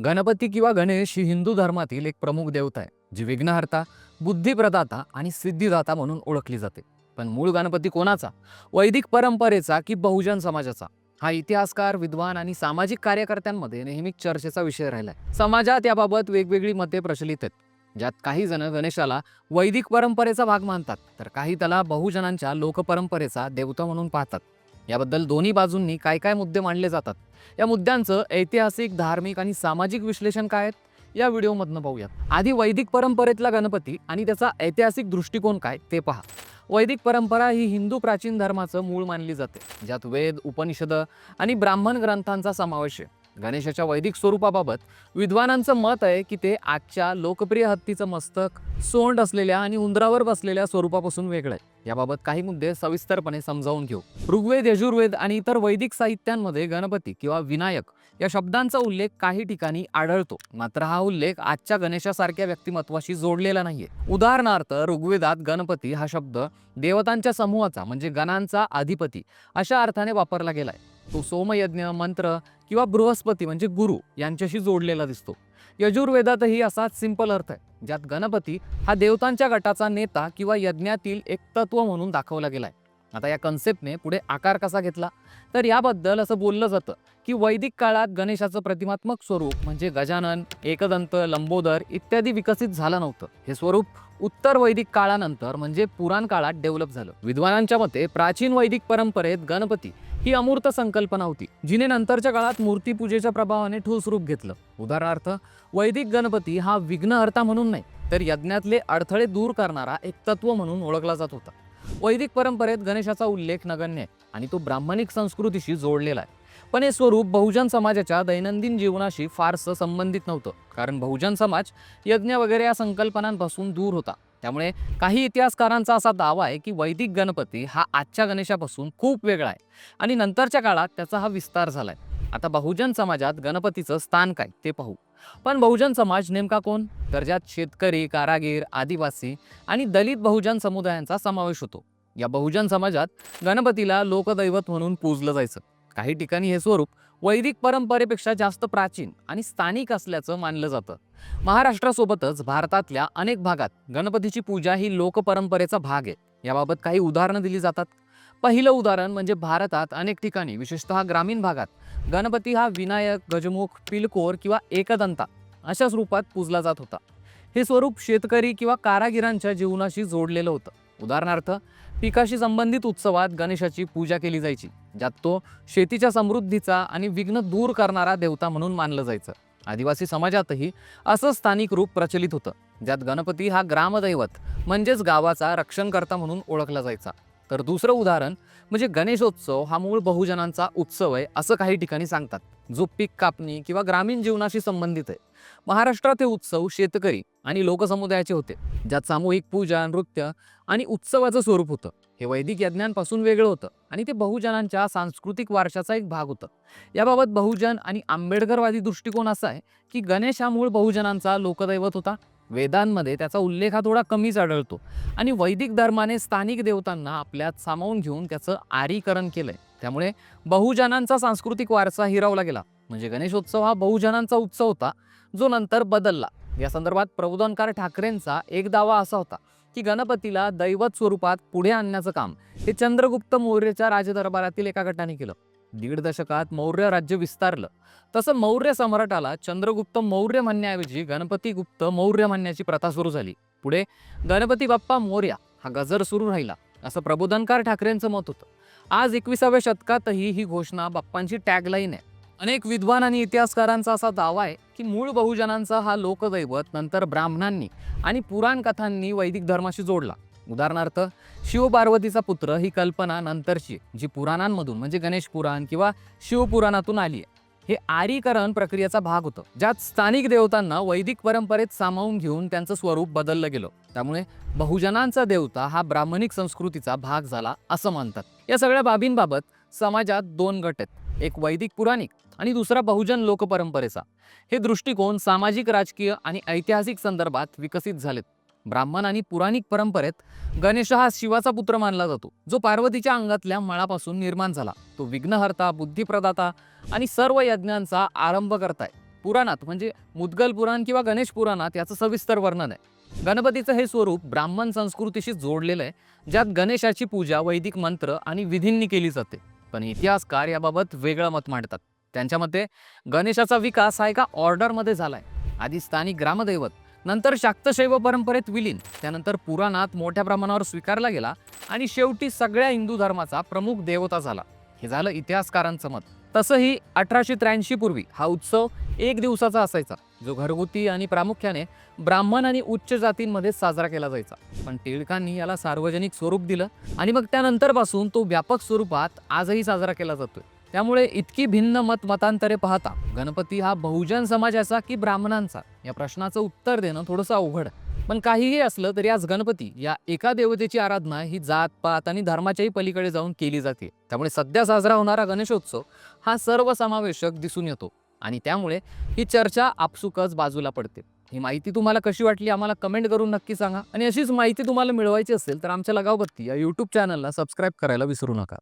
गणपती किंवा गणेश ही हिंदू धर्मातील एक प्रमुख देवता आहे जी विघ्नहर्ता बुद्धिप्रदाता आणि सिद्धिदाता म्हणून ओळखली जाते. पण मूळ गणपती कोणाचा? वैदिक परंपरेचा की बहुजन समाजाचा? हा इतिहासकार विद्वान आणि सामाजिक कार्यकर्त्यांमध्ये नेहमीच चर्चेचा विषय राहिलाय. समाजात याबाबत वेगवेगळी मते प्रचलित आहेत. ज्यात काही जण गणेशाला वैदिक परंपरेचा भाग मानतात तर काही त्याला बहुजनांच्या लोकपरंपरेचा देवता म्हणून पाहतात. याबद्दल दोन्ही बाजूंनी काय काय मुद्दे मांडले जातात? या मुद्द्यांचं ऐतिहासिक धार्मिक आणि सामाजिक विश्लेषण काय आहेत? या व्हिडिओमधनं पाहूयात. आधी वैदिक परंपरेतला गणपती आणि त्याचा ऐतिहासिक दृष्टिकोन काय ते पहा. वैदिक परंपरा ही हिंदू प्राचीन धर्माचं मूळ मानली जाते ज्यात वेद उपनिषद आणि ब्राह्मण ग्रंथांचा समावेश आहे. गणेशाच्या वैदिक स्वरूपाबाबत विद्वानांचं मत आहे की ते आजच्या लोकप्रिय हत्तीचं मस्तक सोंड असलेल्या आणि उंदरावर बसलेल्या स्वरूपापासून वेगळं आहे याबाबत काही मुद्दे सविस्तरपणे समजावून घेऊ. ऋग्वेद यजुर्वेद आणि इतर वैदिक साहित्यांमध्ये गणपती किंवा विनायक या शब्दांचा उल्लेख काही ठिकाणी आढळतो. मात्र हा उल्लेख आजच्या गणेशासारख्या व्यक्तिमत्वाशी जोडलेला नाहीये. उदाहरणार्थ ऋग्वेदात गणपती हा शब्द देवतांच्या समूहाचा म्हणजे गणांचा अधिपती अशा अर्थाने वापरला गेलाय. तो सोमयज्ञ मंत्र किंवा बृहस्पती म्हणजे गुरु यांच्याशी जोडलेला दिसतो. यजुर्वेदातही असाच सिंपल अर्थ आहे ज्यात गणपती हा देवतांच्या गटाचा नेता किंवा यज्ञातील एक तत्व म्हणून दाखवला गेलाय आता या कन्सेप्टने पुढे आकार कसा घेतला? तर याबद्दल असं बोललं जातं की वैदिक काळात गणेशाचं प्रतिमात्मक स्वरूप म्हणजे गजानन एकदंत लंबोदर इत्यादी विकसित झालं नव्हतं. हे स्वरूप उत्तर वैदिक काळानंतर म्हणजे पुराण काळात डेव्हलप झालं. विद्वानांच्या मते प्राचीन वैदिक परंपरेत गणपती ही अमूर्त संकल्पना होती जिने नंतरच्या काळात मूर्तीपूजेच्या प्रभावाने ठोस रूप घेतलं. उदाहरणार्थ वैदिक गणपती हा विघ्नहर्ता म्हणून नाही तर यज्ञातले अडथळे दूर करणारा एक तत्व म्हणून ओळखला जात होता. वैदिक परंपरेत गणेशाचा उल्लेख नगण्य आहे आणि तो ब्राह्मणिक संस्कृतीशी जोडलेला आहे. पण हे स्वरूप बहुजन समाजाच्या दैनंदिन जीवनाशी फारसं संबंधित नव्हतं कारण बहुजन समाज यज्ञ वगैरे या संकल्पनांपासून दूर होता. त्यामुळे काही इतिहासकारांचा असा दावा आहे की वैदिक गणपती हा आजच्या गणेशापासून खूप वेगळा आहे. आणि नंतरच्या काळात त्याचा हा विस्तार झाला आहे आता बहुजन समाजात गणपतीचं स्थान काय ते पाहू. पण बहुजन समाज नेमका कोण? तर ज्यात शेतकरी कारागीर आदिवासी आणि दलित बहुजन समुदायांचा समावेश होतो. या बहुजन समाजात गणपतीला लोकदैवत म्हणून पूजलं जायचं. काही ठिकाणी हे स्वरूप वैदिक परंपरेपेक्षा जास्त प्राचीन आणि स्थानिक असल्याचं मानलं जातं. महाराष्ट्रासोबतच भारतातल्या अनेक भागात गणपतीची पूजा ही लोकपरंपरेचा भाग आहे. याबाबत काही उदाहरणं दिली जातात. पहिलं उदाहरण म्हणजे भारतात अनेक ठिकाणी विशेषतः ग्रामीण भागात गणपती हा विनायक गजमुख पिलकोर किंवा एकदंता अशा स्वरूपात पूजला जात होता. हे स्वरूप शेतकरी किंवा कारागिरांच्या जीवनाशी जोडलेलं होतं. उदाहरणार्थ पिकाशी संबंधित उत्सवात गणेशाची पूजा केली जायची ज्यात तो शेतीच्या समृद्धीचा आणि विघ्न दूर करणारा देवता म्हणून मानलं जायचं. आदिवासी समाजातही असं स्थानिक रूप प्रचलित होतं. ज्यात गणपती हा ग्रामदैवत म्हणजेच गावाचा रक्षणकर्ता म्हणून ओळखला जायचा. तर दुसरं उदाहरण म्हणजे गणेशोत्सव हा मूळ बहुजनांचा उत्सव आहे असं काही ठिकाणी सांगतात. जो पीक कापणी किंवा ग्रामीण जीवनाशी संबंधित आहे. महाराष्ट्रात हे उत्सव शेतकरी आणि लोकसमुदायाचे होते ज्यात सामूहिक पूजा नृत्य आणि उत्सवाचं स्वरूप होतं. हे वैदिक यज्ञांपासून वेगळं होतं आणि ते बहुजनांच्या सांस्कृतिक वारशाचा एक भाग होतं. याबाबत बहुजन आणि आंबेडकरवादी दृष्टिकोन असा आहे की गणेश हा मूळ बहुजनांचा लोकदैवत होता. वेदांमध्ये त्याचा उल्लेख हा थोडा कमीच आढळतो आणि वैदिक धर्माने स्थानिक देवतांना आपल्यात सामावून घेऊन त्याचं आरीकरण केलंय. त्यामुळे बहुजनांचा सांस्कृतिक वारसा हिरावला गेला. म्हणजे गणेशोत्सव हा बहुजनांचा उत्सव होता जो नंतर बदलला. या संदर्भात प्रबोधनकार ठाकरेंचा एक दावा असा होता. की गणपतीला दैवत स्वरूपात पुढे आणण्याचं काम हे चंद्रगुप्त मौर्यच्या राजदरबारातील एका गटाने केलं. दीड दशकात मौर्य राज्य विस्तारलं. तसं मौर्य सम्राटाला चंद्रगुप्त मौर्य म्हणण्याऐवजी गणपती गुप्त मौर्य म्हणण्याची प्रथा सुरू झाली. पुढे गणपती बाप्पा मौर्या हा गजर सुरू राहिला असं प्रबोधनकार ठाकरेंचं मत होतं. आज एकविसाव्या शतकातही ही घोषणा बाप्पांची टॅगलाईन आहे. अनेक विद्वान आणि इतिहासकारांचा असा दावा आहे की मूळ बहुजनांचा हा लोकदैवत नंतर ब्राह्मणांनी आणि पुराण कथांनी वैदिक धर्माशी जोडला. उदाहरणार्थ शिवपार्वतीचा पुत्र ही कल्पना नंतरची जी पुराणांमधून म्हणजे गणेश पुराण किंवा शिवपुराणातून आली आहे. हे आरीकरण प्रक्रियेचा भाग होतं ज्यात स्थानिक देवतांना वैदिक परंपरेत सामावून घेऊन त्यांचं स्वरूप बदललं गेलं. त्यामुळे बहुजनांचा देवता हा ब्राह्मणिक संस्कृतीचा भाग झाला असं मानतात. या सगळ्या बाबींबाबत समाजात दोन गट आहेत. एक वैदिक पुराणिक आणि दुसरा बहुजन लोकपरंपरेचा. हे दृष्टिकोन सामाजिक राजकीय आणि ऐतिहासिक संदर्भात विकसित झालेत. ब्राह्मण आणि पुराणिक परंपरेत गणेश हा शिवाचा पुत्र मानला जातो जो पार्वतीच्या अंगातल्या मळापासून निर्माण झाला. तो विघ्नहर्ता बुद्धिप्रदाता आणि सर्व यज्ञांचा आरंभ करताय. पुराणात म्हणजे मुद्गल पुराण किंवा गणेश पुराणात याचं सविस्तर वर्णन आहे. गणपतीचं हे स्वरूप ब्राह्मण संस्कृतीशी जोडलेलं आहे ज्यात गणेशाची पूजा वैदिक मंत्र आणि विधींनी केली जाते. पण इतिहासकार याबाबत वेगळं मत मांडतात. त्यांच्या मते गणेशाचा विकास हा एका ऑर्डरमध्ये झालाय. आधी स्थानिक ग्रामदैवत नंतर शाक्तशैव परंपरेत विलीन त्यानंतर पुराणात मोठ्या प्रमाणावर स्वीकारला गेला आणि शेवटी सगळ्या हिंदू धर्माचा प्रमुख देवता झाला. हे झालं इतिहासकारांचं मत. तसंही अठराशे त्र्याऐंशी पूर्वी हा उत्सव एक दिवसाचा असायचा जो घरगुती आणि प्रामुख्याने ब्राह्मण आणि उच्च जातींमध्ये साजरा केला जायचा पण टिळकांनी याला सार्वजनिक स्वरूप दिलं आणि मग त्यानंतरपासून तो व्यापक स्वरूपात आजही साजरा केला जातोय त्यामुळे इतकी भिन्न मत मतांतरे पाहता गणपती हा बहुजन समाजाचा की ब्राह्मणांचा या प्रश्नाचं उत्तर देणं थोडंसं अवघड आहे. पण काहीही असलं तरी आज गणपती या एका देवतेची आराधना ही जात पात आणि धर्माच्याही पलीकडे जाऊन केली जाते. त्यामुळे सध्या साजरा होणारा गणेशोत्सव हा सर्वसमावेशक दिसून येतो आणि त्यामुळे ही चर्चा आपसुकच बाजूला पडते. ही माहिती तुम्हाला कशी वाटली आम्हाला कमेंट करून नक्की सांगा आणि अशीच माहिती तुम्हाला मिळवायची असेल तर आमच्या लगावबत्ती या यूट्यूब चॅनलला सबस्क्राईब करायला विसरू नका.